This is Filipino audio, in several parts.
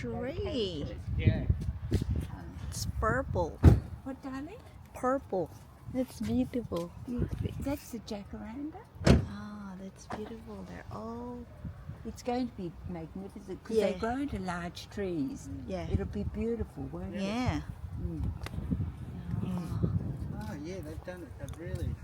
tree. Yeah. It's purple. What, darling? Purple. That's beautiful. That's the jacaranda. Ah, that's beautiful. They're all It's going to be magnificent because Yeah. they grow into large trees. yeah. It'll be beautiful, won't it? Yeah. Mm. Oh yeah, they've done it. They've really.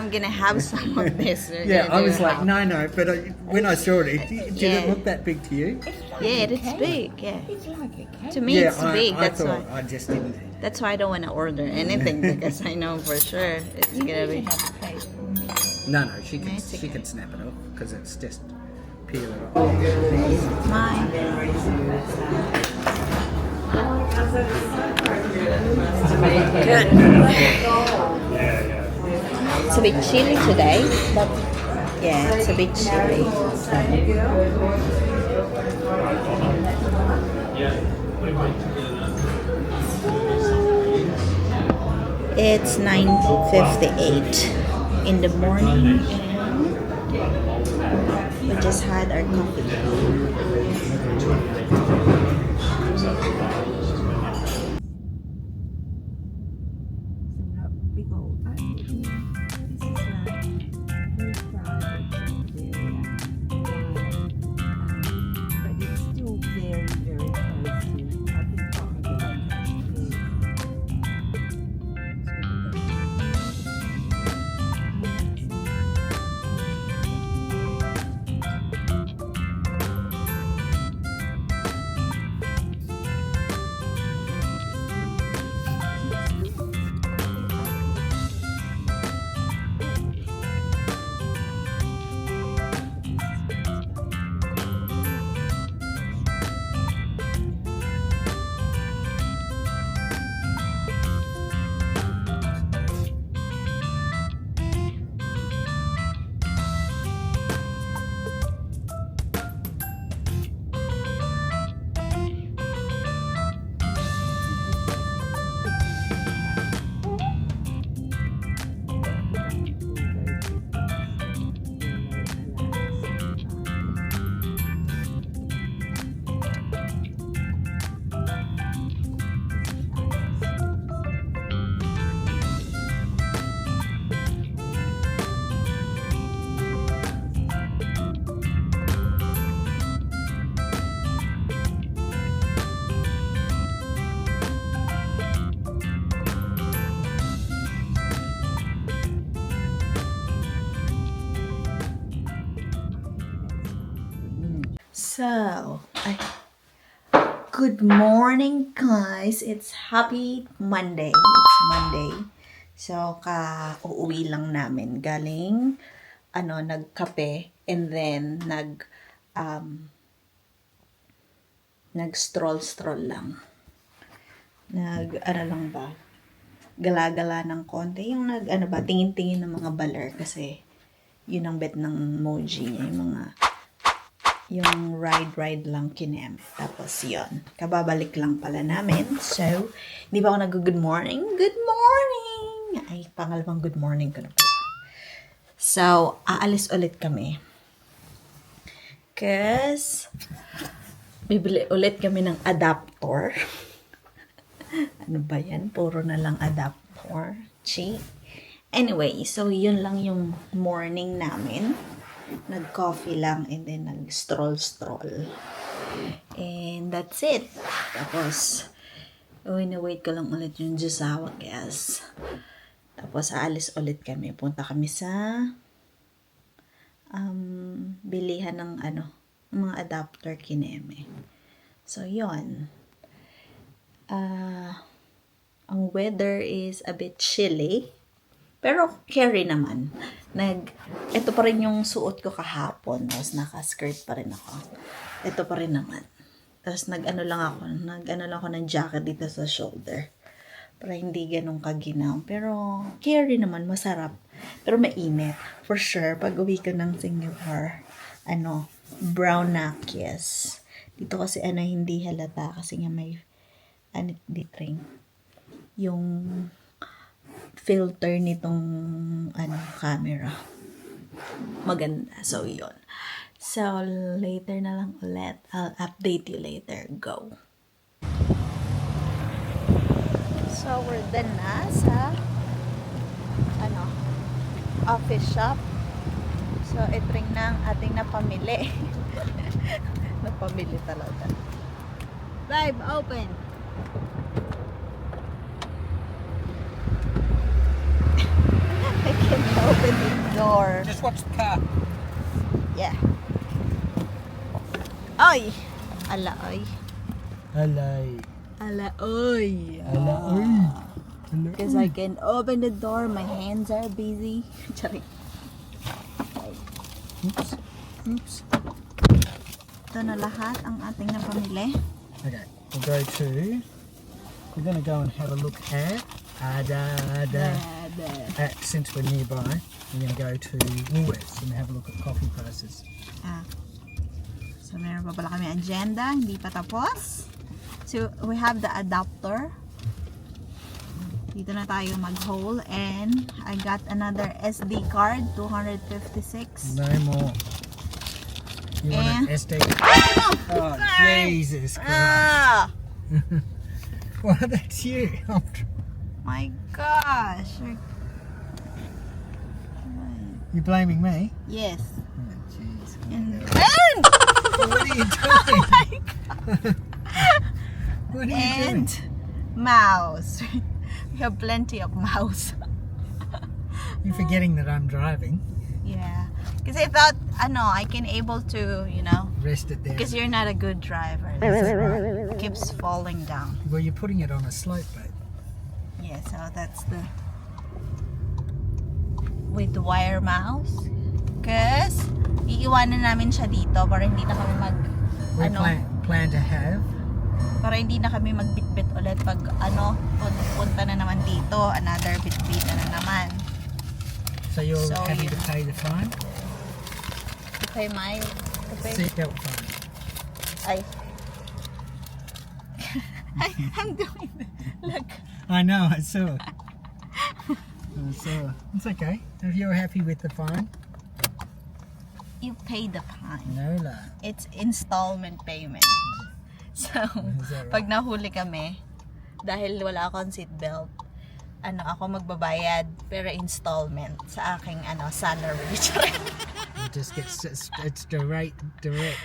I'm gonna have some of this. Yeah, I was like, no, no. But I, when I saw it, it did Yeah. it look that big to you? Yeah, it's big. Yeah. It's like a cake. To me, yeah, it's I, big. I That's thought why. I just didn't. That's why I don't want to order anything because I know for sure it's You gonna need be. to have. No, no, she can Nice she again. can snap it off because it's just peel it off. Mine. It's a bit chilly today, but yeah, it's a bit chilly. It's 9.58 in the morning we just had our coffee. So, ay, good morning guys. It's happy Monday. It's Monday. So, ka-uuwi lang namin. Galing, ano, nagkape and then nag, um, nag-stroll-stroll lang. Nag, ano lang ba? Gala-gala ng konti. Yung nag, ano ba, tingin-tingin ng mga baler kasi yun ang bet ng emoji niya. Yung mga yung ride-ride lang kinem. Tapos yon kababalik lang pala namin. So, hindi ba ako nag-good morning? Good morning! Ay, pangalawang good morning ko na pala. So, aalis ulit kami. Cause, bibili ulit kami ng adapter. ano ba yan? Puro na lang adapter. Chi. Anyway, so yun lang yung morning namin nag-coffee lang and then nag-stroll-stroll. And that's it. Tapos, uy, na-wait ko lang ulit yung Jusawa gas. Tapos, aalis ulit kami. Punta kami sa um, bilihan ng ano, mga adapter kineme. So, yon Ah, ang weather is a bit chilly. Pero carry naman. Nag, ito pa rin yung suot ko kahapon. Tapos naka-skirt pa rin ako. Ito pa rin naman. Tapos nag-ano lang ako, nag-ano lang ako ng jacket dito sa shoulder. Para hindi ganun kaginaw. Pero carry naman, masarap. Pero mainit. For sure, pag uwi ko ng Singapore, ano, brown nakis. Dito kasi ano, hindi halata kasi nga may, ano, dito rin. Yung filter nitong ano camera. Maganda. So, yun. So, later na lang ulit. I'll update you later. Go. So, we're done na sa ano, office shop. So, ito rin na ang ating napamili. napamili talaga. Vibe, open! I can't open the door. Just watch the car. Yeah. Oy! Ala, oy. Hello. Ala, oy. Hello. Because I can open the door, my hands are busy. Charing. Oops. Oops. Ito na lahat ang ating napamili. Okay, we'll go to. We're going to go and have a look at. Ada, ada. At, since we're nearby, we're going to go to Woolworths and have a look at coffee prices. Ah. So, meron pa pala kami agenda. Hindi pa tapos. So, we have the adapter. Dito na tayo mag-hole. And, I got another SD card. 256. No more. You want an? SD? Oh, Jesus Christ. Ah! Well, that's you. My gosh. You're blaming me? Yes. Oh, jeez. And, oh What are you doing? what are you and doing? mouse. we have plenty of mouse. You're forgetting that I'm driving. Yeah. Because I thought, I know, I can able to, you know, Rest it there. because you're not a good driver. That's it keeps falling down. Well, you're putting it on a slope, babe. Yeah, so that's the with the wire mouse. Because iiwanan namin siya dito para hindi na kami mag We ano, plan, plan to have. para hindi na kami magbitbit ulit pag ano, punta na naman dito, another bitbit na, na naman. So you're So happy you- to pay the fine? Okay, my okay. Seatbelt fine. Ay. I'm doing it. Look. I know, I saw. I saw. It's okay. If you're happy with the fine, You pay the fine. no la. It's installment payment. So, right? pag nahuli kami, dahil wala akong seatbelt, ano, ako magbabayad pero installment sa aking ano salary. It just gets it's, it's direct direct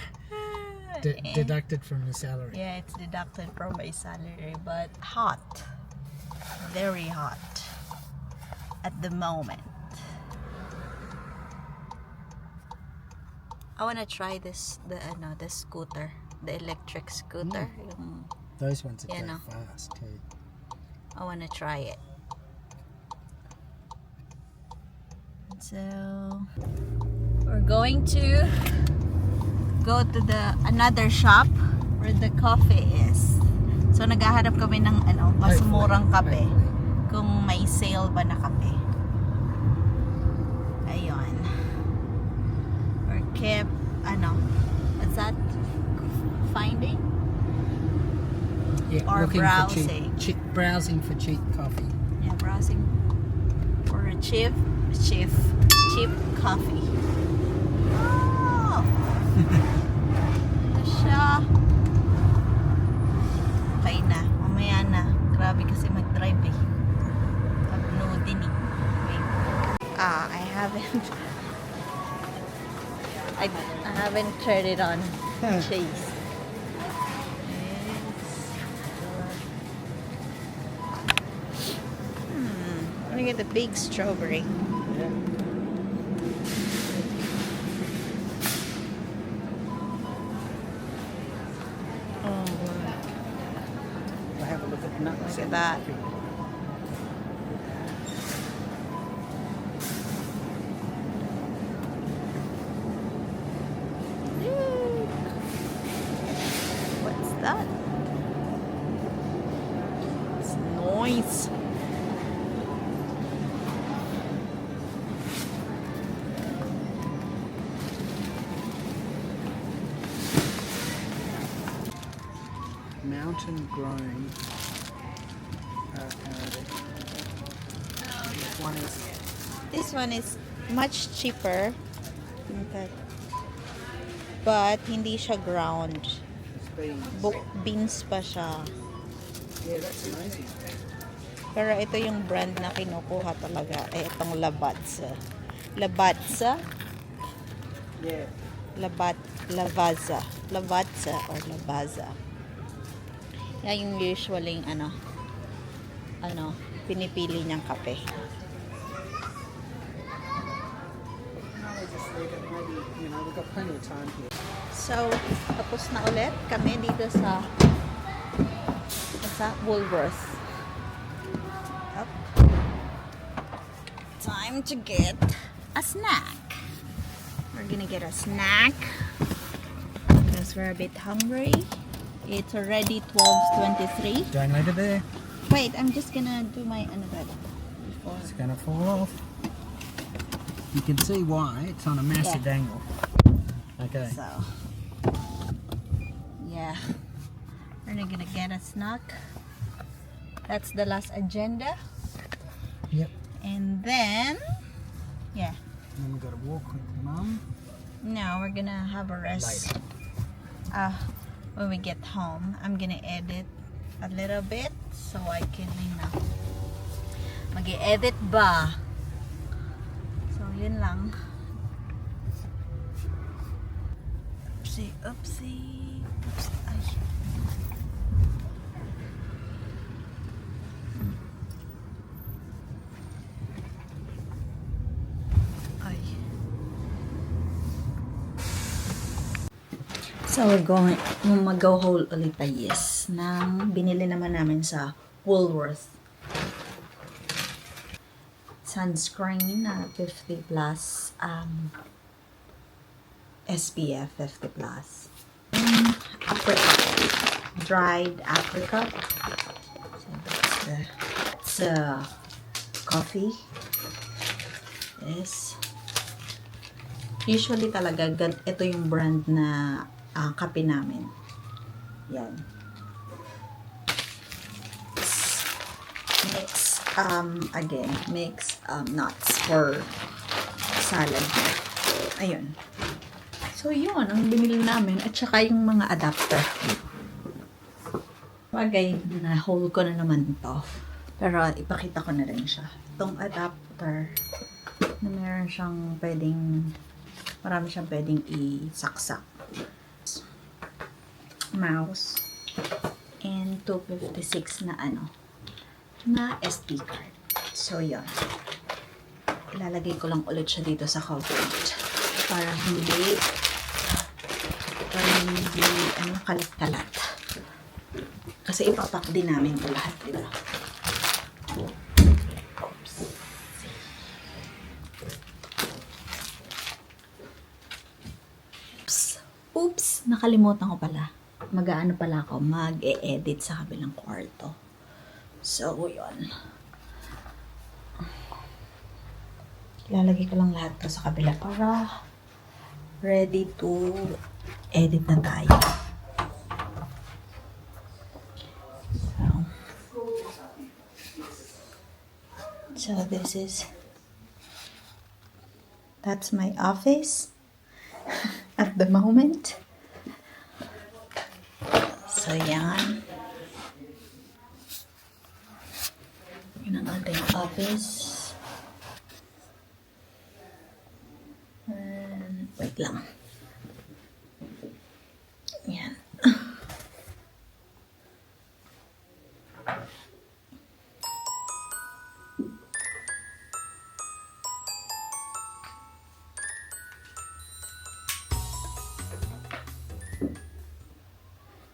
de- deducted from the salary. yeah, it's deducted from my salary, but hot. Very hot at the moment. I wanna try this the uh, ano the scooter, the electric scooter. Yung, Those ones are no. fast too. I wanna try it. So we're going to go to the another shop where the coffee is. So naghahanap kami ng ano, mas murang kape. Kung may sale ba na kape. Ayun. Or kept ano, what's that? Finding? Yeah, Or looking browsing. for cheap, cheap browsing for cheap coffee. Yeah, browsing for a cheap, cheap, cheap coffee. I haven't I, haven't turned it on. Chase. Hmm. Let me get the big strawberry. Oh, We'll have a look at nuts. Look at that. Mountain grown. Uh. This one is This one is much cheaper. But hindi siya ground. Bu- beans pa siya. Yeah, that's amazing. Pero ito yung brand na kinukuha talaga. Eh, itong Labatsa. Labatsa? Yeah. Labat, Lavaza. Lavatsa or Lavaza. Yan yung usually ano, ano, pinipili niyang kape. So, tapos na ulit kami dito sa sa Woolworth. Up. Time to get a snack. We're gonna get a snack because we're a bit hungry. It's already 12.23. Don't leave it there. Wait, I'm just gonna do my ano ba? Before. It's gonna fall off. You can see why it's on a massive angle. Okay. So, yeah, we're not gonna get a snack. That's the last agenda, Yep. and then, yeah, And then we've got to walk with mum. now we're gonna have a rest. Uh, when we get home, I'm gonna edit a little bit so I can, you know, mag-edit ba? So, yun lang. Oopsie, oopsie. Oops, ay. Ay. So, we're going, mag-go haul ulit tayo, yes, ng binili naman namin sa Woolworth. Sunscreen na 50 plus, um, SPF 50 plus. Apricot, dried apricot. So, that's the, that's uh, coffee. Yes. Usually talaga, ito yung brand na ah, kape namin. Yan. Mix, um, again, mix um, nuts for salad. Ayun. So, yun, ang binili namin. At saka yung mga adapter. Bagay, na-hold ko na naman to. Pero, ipakita ko na rin siya. Itong adapter, na meron siyang pwedeng, marami siyang pwedeng isaksak. Mouse. And 256 na ano, na SD card. So, yun. Ilalagay ko lang ulit siya dito sa coverage. Para hindi, para hindi, ano, kalat-kalat. Kasi ipapak din namin ito lahat, di ba? Oops. Nakalimutan ko pala. Mag-aano pala ako, mag-e-edit sa kabilang kwarto. So, yun. Ilalagay ko lang lahat to sa kabila para ready to edit na tayo. So, so this is that's my office at the moment. So, yan. Yun ang ating office. And, wait lang.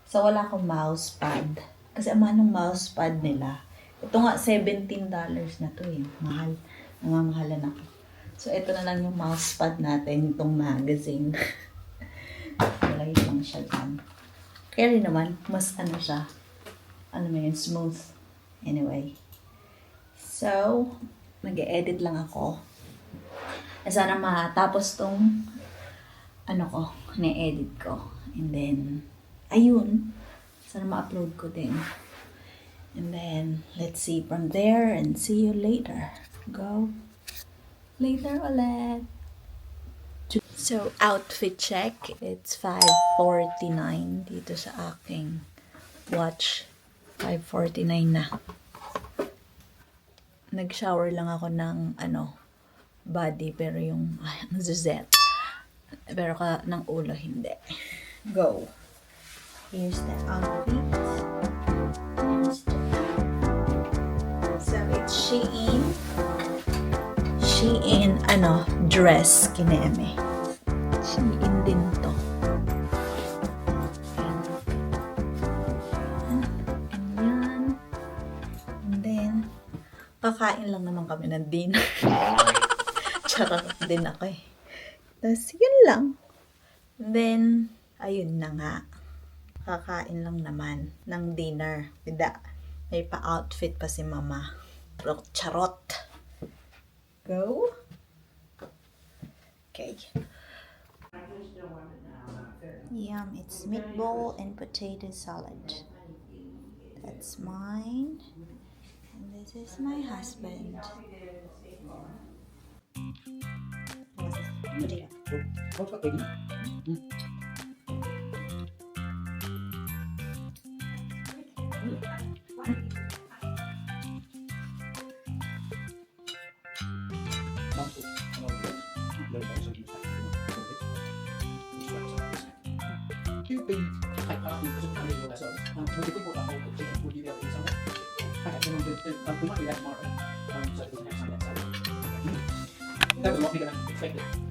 So, wala akong mouse pad. Kasi ang mahal mouse pad nila. Ito nga, $17 na to eh. Mahal. Namamahalan ako. So, ito na lang yung mouse pad natin, itong magazine. Lagay lang siya dyan. Carry naman, mas ano siya, ano mo yun, smooth. Anyway. So, nag-edit lang ako. Eh, sana matapos tong ano ko, na-edit ko. And then, ayun, sana ma-upload ko din. And then, let's see from there and see you later. Go later ulit. So, outfit check. It's 5.49 dito sa aking watch. 5.49 na. Nag-shower lang ako ng, ano, body, pero yung, ay, ang zuzet. Pero ka, ng ulo, hindi. Go. Here's the outfit. Here's the So, it's Shein. Shein, ano, dress, kineme. Shein din to. And, and then, kakain lang naman kami ng dinner. Charot din ako eh. Tapos, yun lang. Then, ayun na nga. Kakain lang naman ng dinner. Hindi. May pa-outfit pa si mama. Charot. Go. Okay. Yum, it's meatball and potato salad. That's mine. And this is my husband. Potato. 就被害怕你不是看见我的时候，嗯，我就会过来，我这个我力量非常大，大家不能对对，嗯，不要给他什么人，嗯，这个东西上面上面，嗯，但是我可以给他 expect。